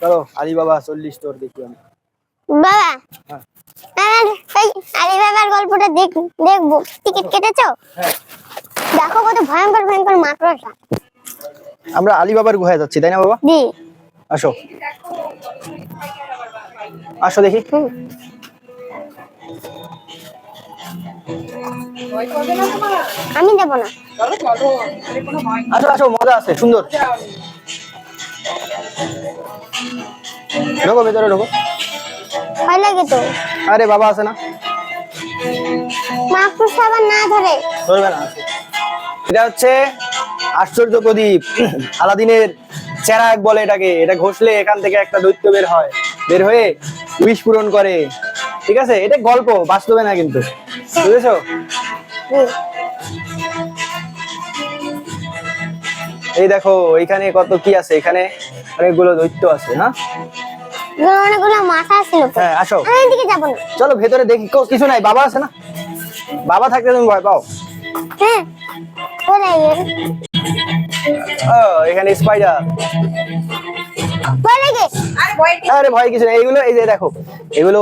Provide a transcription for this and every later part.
চলো আলিবাবা চল্লিশ তোর দেখি আমি। বাবা হ্যাঁ। গল্পটা দেখ দেখব। টিকিট কেটেছো? হ্যাঁ। দেখো কত ভয়ঙ্কর ভয়ঙ্কর মাকড়সা। আমরা আলিবাবার গুহায় যাচ্ছি তাই না বাবা? দি আসো। আসো দেখি। আমি দেবো না। আসো আসো মজা আছে সুন্দর। ঢোকো ভেতরে ঢোকো ভয় লাগে তো? আরে বাবা আছে না। মাকড়সা আবার না ধরে। ধরবে না। এটা হচ্ছে আশ্চর্য প্রদীপ। আলাদিনের চেরাগ বলে এটাকে। এটা ঘষলে এখান থেকে একটা দৈত্য বের হয়। বের হয়ে উইশ পূরণ করে। ঠিক আছে? এটা গল্প বাস্তবে না কিন্তু। বুঝেছ? এই দেখো এখানে কত কি আছে? এখানে অনেকগুলো দৈত্য আছে হ্যাঁ এগুলো অনেকগুলো মাথা ছিল হ্যাঁ আসো। আমি এদিকে যাব না। চলো ভেতরে দেখি। কিছু নাই বাবা আছে না? বাবা থাকলে তুমি ভয় পাও। হ্যাঁ কোথায় ও এখানে স্পাইডার ভয় আরে ভয় কিছু নেই এগুলো এই যে দেখো এগুলো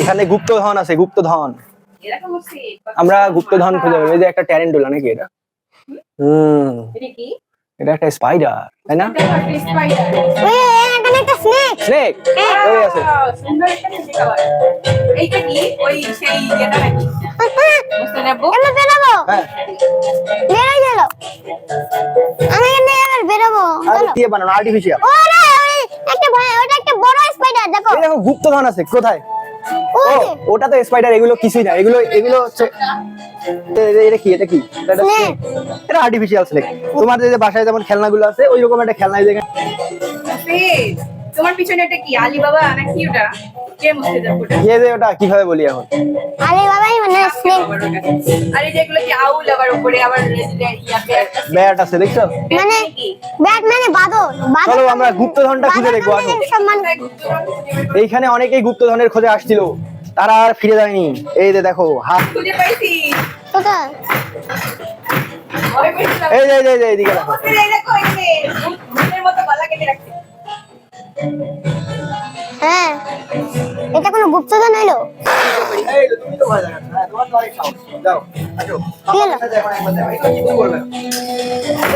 এখানে গুপ্তধন আছে গুপ্তধন। এরকম হচ্ছে আমরা গুপ্তধন খুঁজে পাবো। এই যে একটা ট্যারেন্টুলা নাকি এটা? হুম। এটা একটা স্পাইডার তাই না? স্নেক স্নেক আছে সুন্দর একটা দেখতে কালার এইটা কি? ওই সেই যেটা নাকি বুঝতে নেব এবার বেরোবো। হ্যাঁ। গেল। আমি এখানে এবার বেরোবো। দিয়ে বানানো? আর্টিফিশিয়াল ওরে একটা ভয় ওটা একটা বড় স্পাইডার দেখো। এই দেখো গুপ্তধন আছে কোথায়? ও ওটা তো স্পাইডার এগুলো কিছুই না। এগুলো এগুলো হচ্ছে এটা কি? এটা কি? এটা আর্টিফিশিয়াল স্নেক তোমার যে বাসায় যেমন খেলনাগুলো আছে ওই রকম একটা খেলনা তোমার পিছনে এটা কি আলিবাবা নাকি ওটা? কে ওটা? যে ওটা কীভাবে বলি এখন? বাবাই মানে স্নেক আবার ওর কাছে। আর এই যেগুলো কি আউল আবার উপরে আবার ব্যাট আছে? দেখছ? মানে ব্যাট মানে বাদর। বাদর চলো আমরা গুপ্তধনটা খুঁজে দেখব করো? এইখানে অনেকেই গুপ্তধনের খোঁজে আসছিল তারা আর ফিরে যায়নি। এই যে দেখো হাত খুঁজে পাইছি। এই যে এই যে, এই যে এইদিকে দেখো। হ্যাঁ। এটা কোনো গুপ্তধন হইল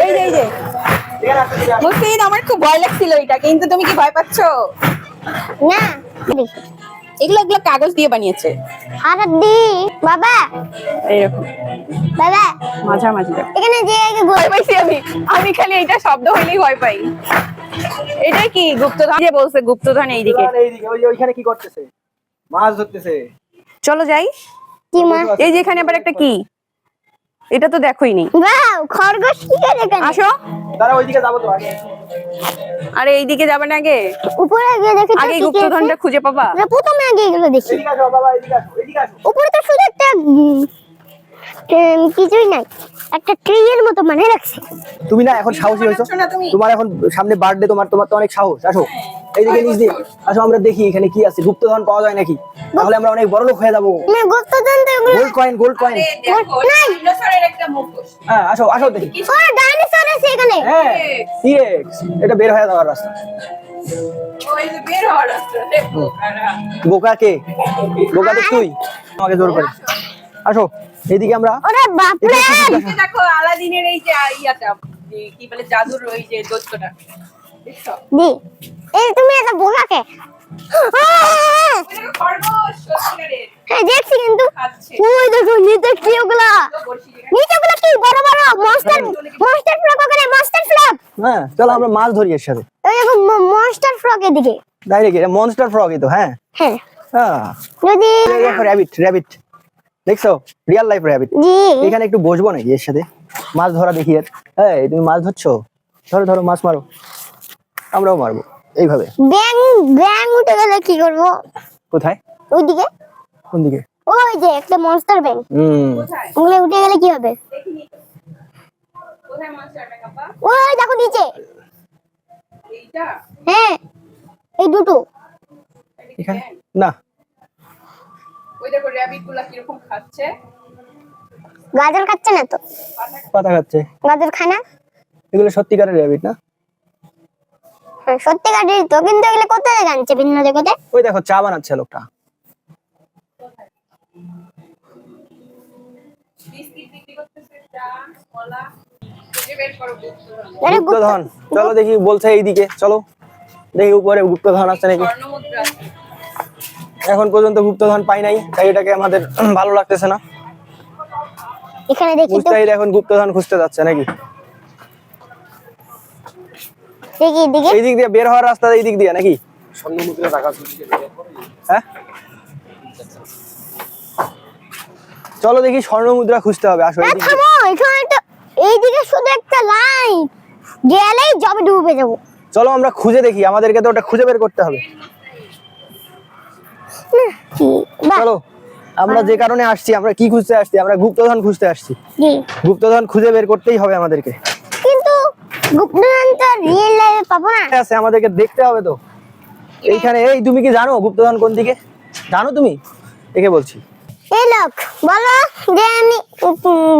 এই যে এই যে। মুস্তিদ আমার খুব ভয় লাগছিল এটা কিন্তু তুমি কি ভয় পাচ্ছ? না। এগুলো এগুলো কাগজ দিয়ে বানিয়েছে। আর দি বাবা। এইরকম। বাবা। মাঝামাঝি। এখানে যে ভয় পাইছি আমি। আমি খালি এইটা শব্দ হইলেই ভয় পাই। এটা কি গুপ্তধন? যে বলছে গুপ্তধন এইদিকে এইদিকে ওই ওইখানে কি করতেছে? মাছ ধরতেছে। চলো যাই। কি মা এই যে এখানে আবার একটা কি? এটা তো দেখোই নি। বাও খরগোশ কি করে এখানে? আসো। তারা ওইদিকে যাব তো আগে আরে এইদিকে যাবেন আগে। উপরে গিয়ে দেখি আগে গুপ্তধনটা খুঁজে পাবা। আছে। প্রথমে আগে এগুলো দেখি। এদিকে আসো বাবা এদিকে আসো এদিকে আসো। উপরে তো শুধু একটা কিছুই নাই। একটা ট্রি এর মতো মানে রাখছে তুমি না এখন সাহসী হয়েছো। না? তোমার এখন সামনে বার্থডে তোমার তোমার তো অনেক সাহস। আসো। এইদিকে নিচ দিয়ে। আসো আমরা দেখি এখানে কি আছে। গুপ্তধন পাওয়া যায় নাকি? তাহলে আমরা অনেক বড় লোক হয়ে যাব। মানে গুপ্তধন তো এগুলো গোল্ড কয়েন গোল্ড কয়েন একটা মুখোশ। হ্যাঁ আসো আসো দেখি। ও ডাইনোসর আছে এখানে। হ্যাঁ টিএক্স এটা বের হয়ে যাওয়ার রাস্তা। ওই যে বের হওয়ার রাস্তা দেখো। কারা। বোকা কে বোকা তো তুই আমাকে জোর করে। আসো। এইদিকে আমরা ওরে বাপরে! এই যে দেখো আলাদিনের এই যে ইয়াটা কি বলে জাদুর ওই যে দৈত্যটা। দেখছ? দি এই তুমি এটা সত্যিকারের। হ্যাঁ দেখছি কিন্তু। খাচ্ছে ওই দেখো নিচে কি ওগুলা? তো বড়শি দিয়ে নিচে ওগুলা কি? বড় বড় মনস্টার মনস্টার ফ্রক ওখানে মনস্টার ফ্রক হ্যাঁ চলো আমরা মাছ ধরি এর সাথে। ওই দেখো মনস্টার ফ্রক এদিকে। ডাইরেক্ট এটা মনস্টার ফ্রগই তো হ্যাঁ? হ্যাঁ। হ্যাঁ। যদি দেখো র্যাবিট র্যাবিট দেখছ? রিয়েল লাইফ র্যাবিট জি। এখানে একটু বসবো নাকি এর সাথে? মাছ ধরা দেখি এর। হ্যাঁ তুমি মাছ ধরছো? ধরো ধরো মাছ মারো। আমরাও মারবো। এইভাবে। ব্যাং ব্যাং উঠে গেলে কি করব? কোথায়? ওইদিকে। কোন দিকে? ওই যে একটা মনস্টার ব্যাং হুম। কোথায় ওগুলো উঠে গেলে কি হবে? কোথায় কাপা ওই দেখো নিচে। এইটা? হ্যাঁ এই দুটো। এখানে? না। ওই দেখো র্যাবিটগুলা কীরকম খাচ্ছে? গাজর খাচ্ছে না তো? পাতা খাচ্ছে। গাজর খায় না? এগুলো সত্যিকারের র্যাবিট না? হ্যাঁ, সত্যিকারের তো কিন্তু এগুলো কোথায় আনছে ভিন্ন জগতে? ওই দেখো চা বানাচ্ছে লোকটা। গুপ্তধন চলো দেখি বলছে এইদিকে চলো। দেখি উপরে গুপ্তধন আছে নাকি? এখন পর্যন্ত গুপ্তধন পাই নাই তাই এটাকে আমাদের ভালো লাগতেছে না। এখানে দেখি তো। এখন গুপ্তধন খুঁজতে যাচ্ছে নাকি? দেখি দিকে এই দিক দিয়ে বের হওয়ার রাস্তা এই দিক দিয়ে নাকি? হ্যাঁ? চলো দেখি স্বর্ণ মুদ্রা খুঁজতে হবে আসলে এখানে একটা এইদিকে শুধু একটা লাইন। গেলেই জবে ডুবে যাব। চলো আমরা খুঁজে দেখি আমাদেরকে তো ওটা খুঁজে বের করতে হবে। চলো আমরা যে কারণে আসছি আমরা কি খুঁজতে আসছি? আমরা গুপ্তধন খুঁজতে আসছি। গুপ্তধন খুঁজে বের করতেই হবে আমাদেরকে। কিন্তু গুপ্তধন তো রিয়েল লাইফে পাবো না। আছে আমাদেরকে দেখতে হবে তো। এইখানে এই তুমি কি জানো গুপ্তধন কোন দিকে? জানো তুমি? একে বলছি। এই লোক বলো যে আমি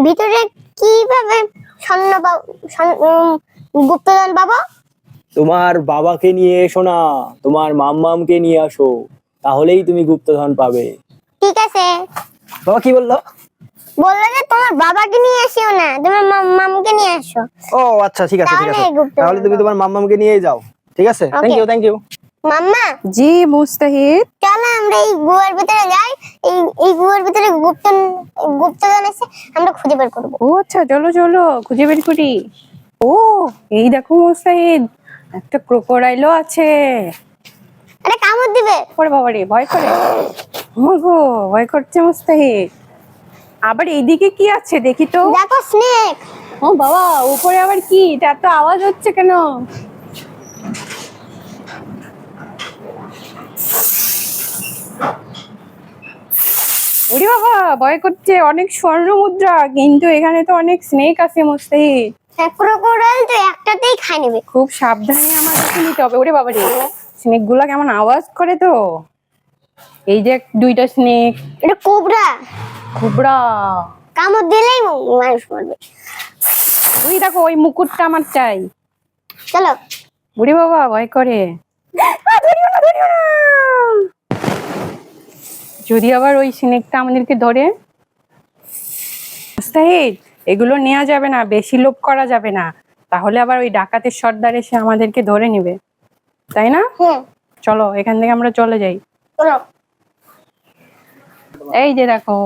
ভিতরে কীভাবে স্বর্ণ পাবো গুপ্তধন পাবো? তোমার বাবাকে নিয়ে এসো না তোমার মাম্মামকে নিয়ে আসো। তাহলেই তুমি গুপ্তধন পাবে। ঠিক আছে। বাবা কি বলল? বলল যে তোমার বাবাকে নিয়ে এসিও না তোমার মাম- মামকে নিয়ে আসো। ও আচ্ছা ঠিক আছে ঠিক আছে। তাহলে তুমি তোমার মাম্মামকে নিয়েই যাও ঠিক আছে? Thank you thank you mumma? জি মুস্তাহিদ। চলো আমরা এই গুহার ভিতরে যাই। এই এই গুহার ভিতরে গুপ্ত গুপ্তধন আছে আমরা খুঁজে বের করব। ও আচ্ছা চলো চলো খুঁজে বের করি। ও এই দেখো মুস্তাহিদ একটা ক্রোকোডাইলও আছে। আরে কামড় দিবে। ওরে বাবা রে ভয় করে। ভয় করছে মুস্তাহিদ। আবার এইদিকে কি আছে দেখি তো। দেখো স্নেক ও বাবা উপরে আবার কি? এটা এত আওয়াজ হচ্ছে কেন? ওরে বাবা ভয় করছে অনেক স্বর্ণ মুদ্রা কিন্তু এখানে তো অনেক স্নেক আছে মুস্তাহিদ। ক্রোকোডাইল তো একটাতেই খাই নেবে। খুব সাবধানে আমাদেরকে নিতে হবে। ওরে বাবা রে স্নেকগুলা কেমন আওয়াজ করে তো। এই যে দুইটা স্নেক এটা কোবরা। খুবরা কামড় দিলেই মানুষ মরবে। ওই দেখো ওই মুকুটটা আমার চাই। চলো। বুড়ি বাবা ভয় করে। যদি আবার ওই স্নেকটা আমাদেরকে ধরে মুস্তাহিদ এগুলো নেওয়া যাবে না বেশি লোভ করা যাবে না। তাহলে আবার ওই ডাকাতের সর্দার এসে আমাদেরকে ধরে নেবে। তাই না? হ্যাঁ। চলো এখান থেকে আমরা চলে যাই। চলো। এই যে দেখো।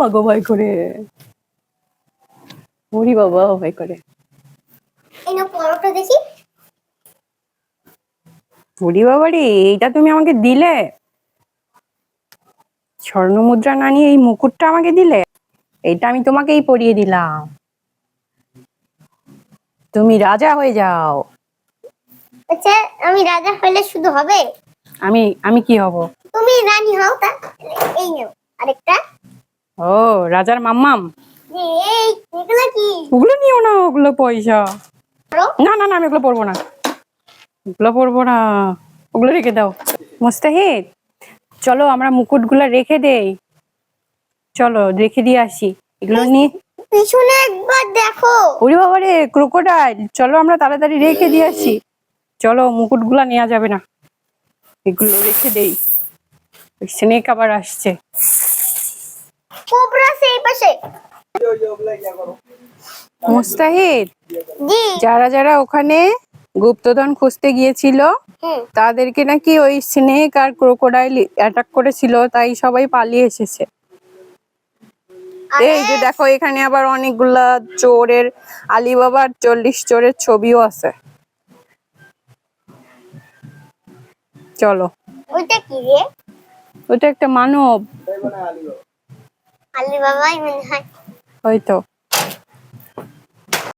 মাগো ভয় করে। বুড়ি বাবা ভয় করে। এই না পরোটা দেখি। বুড়ি বাবারি এইটা তুমি আমাকে দিলে? স্বর্ণ মুদ্রা না নিয়ে এই মুকুটটা আমাকে দিলে? এইটা আমি তোমাকেই পরিয়ে দিলাম। তুমি রাজা হয়ে যাও। আচ্ছা আমি রাজা হইলে শুধু হবে? আমি আমি কি হব? তুমি রানী হও তা এই নাও। আরেকটা। ও রাজার মাম্মাম? এই এগুলো কি? ওগুলো নিও না ওগুলো পয়সা। না না না আমি ওগুলো পরবো না। ওগুলো পরবো না। ওগুলো রেখে দাও। মুস্তাহিদ চলো আমরা মুকুট মুকুটগুলো রেখে দেই। চলো রেখে দিয়ে আসি। এগুলো নিয়ে পিছনে একবার দেখো। ওরে বাবা রে ক্রোকোডাইল। চলো আমরা তাড়াতাড়ি রেখে দিয়ে আসি। চলো মুকুটগুলা নেওয়া যাবে না। এগুলো রেখে দেই। স্নেক আবার আসছে। কোবরা সেই পাশে। মুস্তাহিদ যারা যারা ওখানে গুপ্তধন খুঁজতে গিয়েছিল তাদেরকে নাকি ওই স্নেক আর ক্রোকোডাইল অ্যাটাক করেছিল তাই সবাই পালিয়ে এসেছে। এই যে দেখো এখানে আবার অনেকগুলা চোরের আলিবাবার চল্লিশ চোরের ছবিও আছে। চলো। ওইটা কি রে? ওটা একটা মানব। আলি বাবাই মনে হয়। হয়তো